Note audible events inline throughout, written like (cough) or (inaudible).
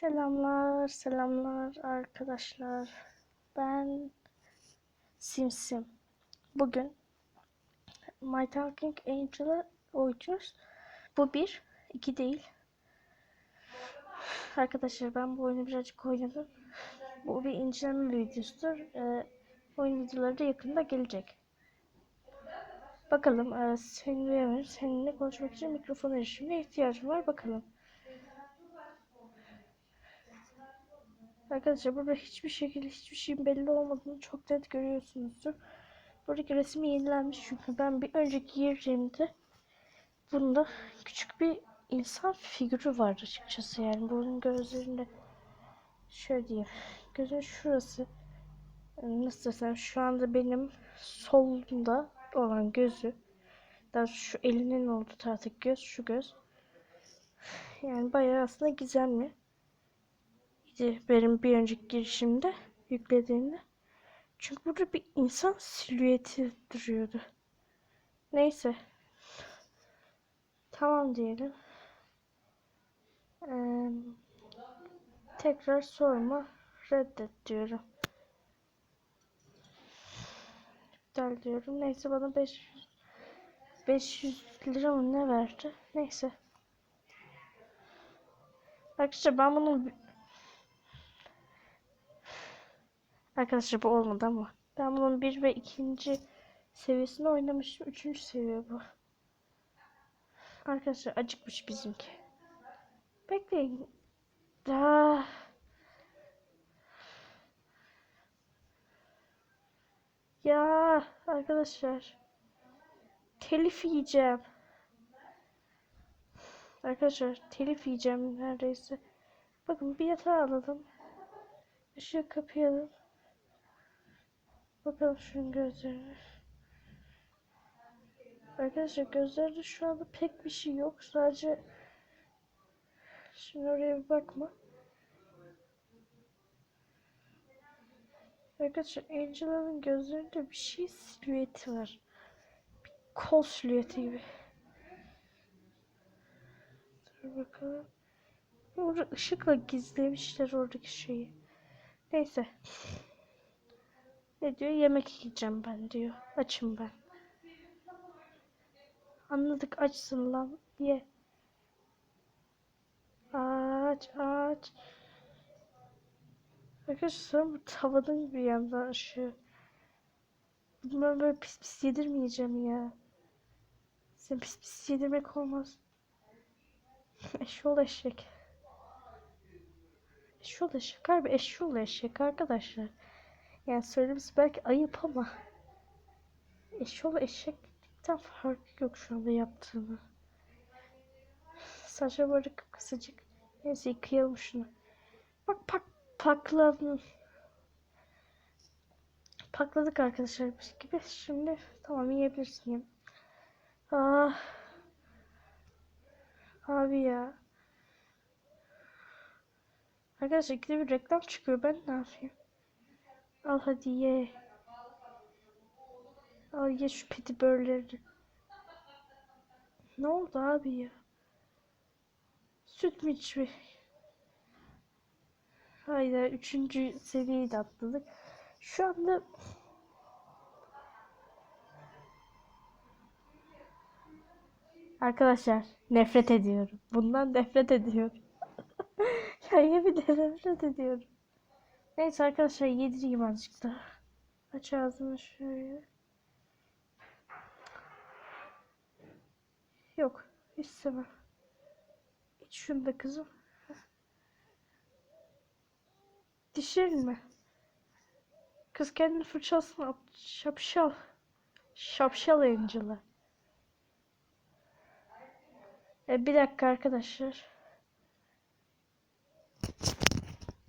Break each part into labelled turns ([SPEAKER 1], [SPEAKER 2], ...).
[SPEAKER 1] Selamlar, selamlar arkadaşlar. Ben Simsim. Bugün My Talking Angel'ı oynuyoruz. Bu bir, iki değil. Arkadaşlar ben bu oyunu birazcık oynadım. Bu bir inceleme videosudur. Ee, oyun videoları da yakında gelecek. Bakalım e, seninle, seninle konuşmak için mikrofon erişimine ihtiyacım var. Bakalım. Arkadaşlar burada hiçbir şekilde hiçbir şeyin belli olmadığını çok net görüyorsunuzdur. Buradaki resmi yenilenmiş çünkü ben bir önceki girdiğimde bunda küçük bir insan figürü var açıkçası. Yani bunun gözlerinde şöyle diyeyim gözün şurası. Nasıl desem şu anda benim solumda olan gözü daha şu elinin olduğu taraftaki göz şu göz. Yani bayağı aslında gizemli benim bir önceki girişimde yüklediğimde. Çünkü burada bir insan silüeti duruyordu. Neyse. Tamam diyelim. Ee, tekrar sorma reddet diyorum. İptal diyorum. Neyse bana 500 500 lira mı ne verdi? Neyse. Arkadaşlar ben bunun Arkadaşlar bu olmadı ama. Ben bunun bir ve ikinci seviyesini oynamıştım. Üçüncü seviye bu. Arkadaşlar acıkmış bizimki. Bekleyin. Daha... Ya arkadaşlar. Telif yiyeceğim. Arkadaşlar telif yiyeceğim neredeyse. Bakın bir yatağı alalım. Işığı kapayalım. Bakalım şunun gözlerine. Arkadaşlar gözlerde şu anda pek bir şey yok. Sadece şimdi oraya bir bakma. Arkadaşlar Angela'nın gözlerinde bir şey silüeti var. Bir kol silüeti gibi. Dur bakalım. Orada ışıkla gizlemişler oradaki şeyi. Neyse. Ne diyor? Yemek yiyeceğim ben diyor. Açım ben. Anladık açsın lan. Ye. Aç aç. Arkadaşlar bu tavadan bir yandan ışığı. Ben böyle pis pis yedirmeyeceğim ya. Sen pis pis yedirmek olmaz. (laughs) Eşyol eşek. Eşyol eşek harbi eşyol eşek arkadaşlar. Yani söylemesi belki ayıp ama eşyol eşeklikten farkı yok şu anda yaptığını. Saçma böyle kısacık. Neyse yıkayalım şunu. Bak pak pakladın. Pakladık arkadaşlar biz gibi. Şimdi tamam yiyebilirsin. Ah. Abi ya. Arkadaşlar ikide bir reklam çıkıyor. Ben ne yapayım? Al hadi ye. Al ye şu petibörleri. Ne oldu abi ya? Süt mü içmek? Hayda üçüncü seviyeyi de atladık. Şu anda Arkadaşlar nefret ediyorum. Bundan nefret ediyorum. (laughs) ya yemin nefret ediyorum. Neyse arkadaşlar yedireyim azıcık da. Aç ağzını şöyle. Yok. istemem. İç şunu da kızım. Dişlerin mi? Kız kendini fırçalasın at. Şapşal. Şapşal Angel'a. E, bir dakika arkadaşlar.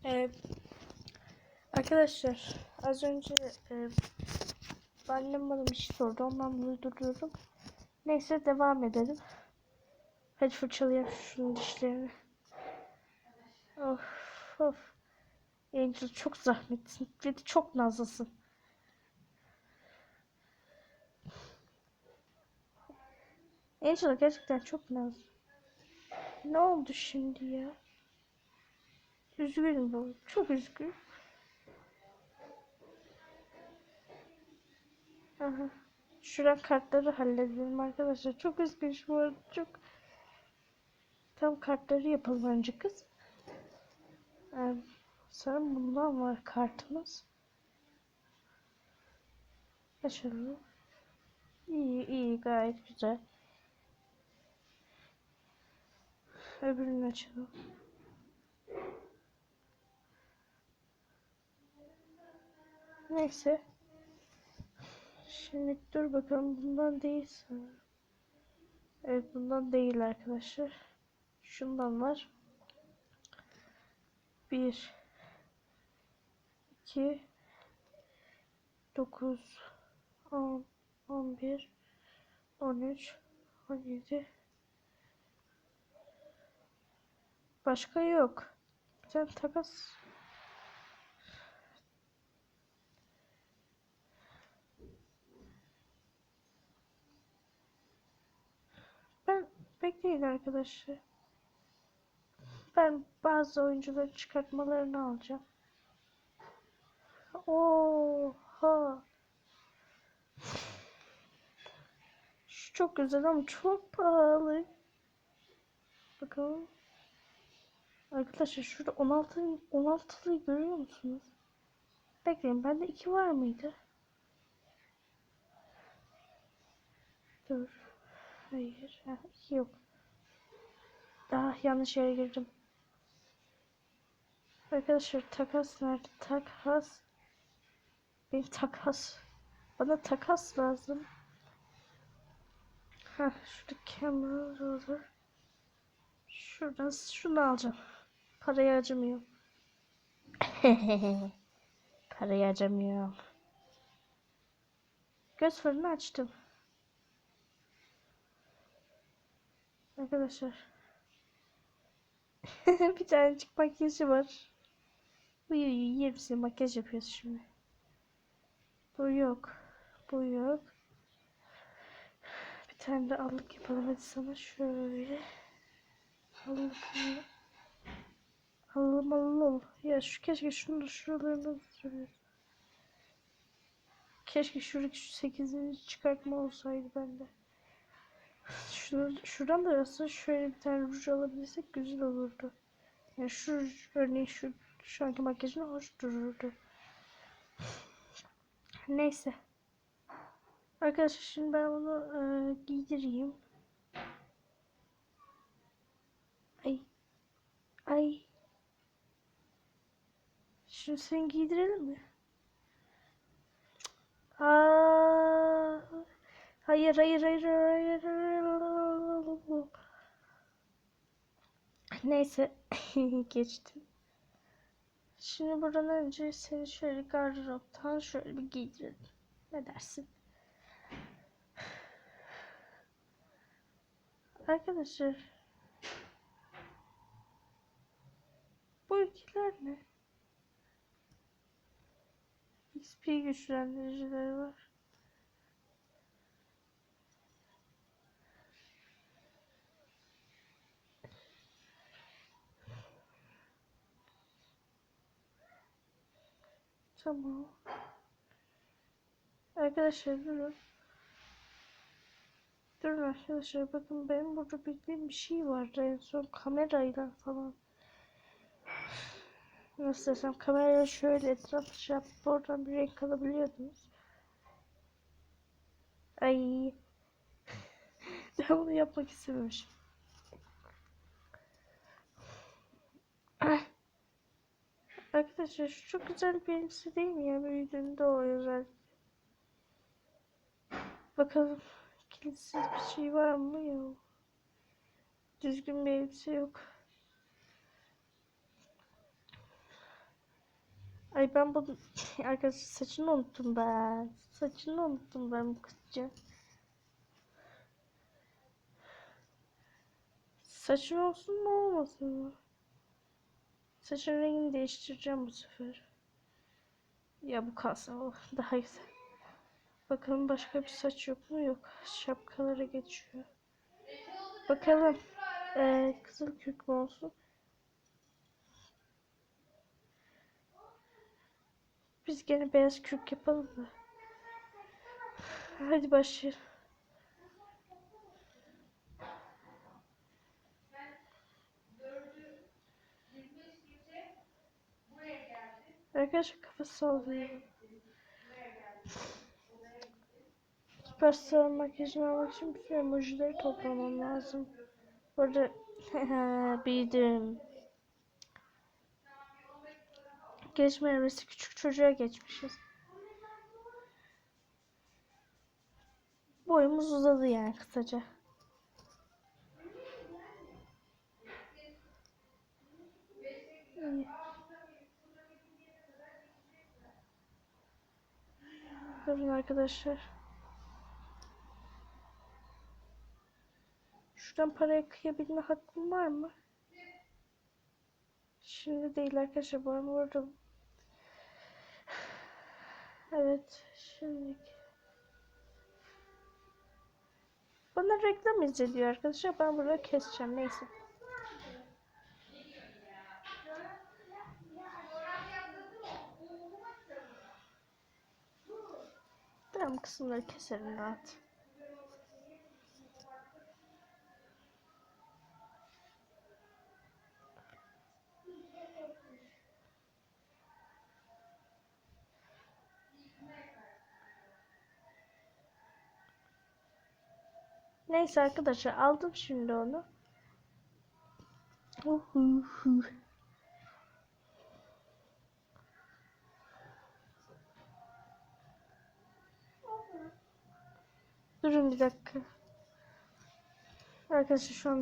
[SPEAKER 1] Evet. Arkadaşlar az önce e, annem bana bir şey sordu. Ondan dolayı durduruyorum. Neyse devam edelim. Hadi fırçalayalım şunun dişlerini. Of of. Angel çok zahmetsin. Ve de çok nazlısın. Angel gerçekten çok nazlı. Ne oldu şimdi ya? Üzgünüm baba. Çok üzgünüm. Aha. Şuradan kartları halledelim arkadaşlar. Çok üzgünüm şu arada. Çok. Tam kartları yapalım önce kız. Ee, sanırım bundan var kartımız. Açalım. İyi iyi gayet güzel. Öbürünü açalım. Neyse. Şimdi dur bakalım bundan değil. Evet bundan değil arkadaşlar. Şundan var. 1 2 9 10 11 13 17 Başka yok. Sen takas Bekleyin arkadaşlar. Ben bazı oyuncuları çıkartmalarını alacağım. Oha. Şu çok güzel ama çok pahalı. Bakalım. Arkadaşlar şurada 16 16'lıyı görüyor musunuz? Bekleyin bende 2 var mıydı? Dur. Hayır. Ha, yok. Ah yanlış yere girdim. Arkadaşlar takas nerede? Takas. Bir takas. Bana takas lazım. Ha şurada camel olur. Şuradan şunu alacağım. Parayı acımıyorum. (laughs) Parayı acımıyorum. Göz fırını açtım. Arkadaşlar. (laughs) bir tanecik makyajı var. Uyu uyu yer misin? Makyaj yapıyoruz şimdi. Bu yok. Bu yok. Bir tane de allık yapalım hadi sana şöyle. Allık. Alım alım. Ya şu keşke şunu da şuralarına sürüyoruz. Keşke şuradaki şu 8. çıkartma olsaydı bende. Şunu, şuradan da aslında şöyle bir tane ruj alabilirsek güzel olurdu. Yani şu örneğin şu, şu anki makyajın hoş dururdu. Neyse. Arkadaşlar şimdi ben bunu e, giydireyim. Ay. Ay. Şimdi seni giydirelim mi? Aa. Hayır hayır hayır hayır. hayır. Neyse (laughs) geçtim. Şimdi buradan önce seni şöyle gardıroptan şöyle bir giydirelim. Ne dersin? Arkadaşlar bu ülkeler ne? XP güçlendiricileri var. Tamam. Arkadaşlar durun. Durun arkadaşlar bakın benim burada bildiğim bir şey vardı en son kamerayla falan. Nasıl desem kamerayla şöyle etrafı şey yapıp oradan bir renk alabiliyordunuz. Ay. (laughs) ben bunu yapmak istememişim. Arkadaşlar şu çok güzel bir elbise değil mi ya? Büyüdüğünde o özel. Bakalım kilitsiz bir şey var mı? Yok. Düzgün bir elbise yok. Ay ben bu (laughs) arkadaşlar saçını unuttum ben. Saçını unuttum ben bu kızcağın. Saçın olsun mu olmasın mı? Saçın rengini değiştireceğim bu sefer. Ya bu kalsın oh, daha güzel. Bakalım başka bir saç yok mu? Yok. Şapkalara geçiyor. Bakalım. Ee, kızıl kürk mü olsun? Biz gene beyaz kürk yapalım da. Hadi başlayalım. Arkadaşlar kafası sallıyor. Süperstar makyajını almak için bütün emojileri toplamam lazım. Burada bildim. Geçme evresi küçük çocuğa geçmişiz. Boyumuz uzadı yani kısaca. İyi. Durun arkadaşlar. Şuradan paraya kıyabilme hakkım var mı? Şimdi değil arkadaşlar. Ben burada Evet, şimdi bana reklam izlediyor arkadaşlar. Ben burada keseceğim. Neyse. Tamam kısımları keserim rahat. Neyse arkadaşlar aldım şimdi onu. Uhuhu. Durun bir dakika. Arkadaşlar şu an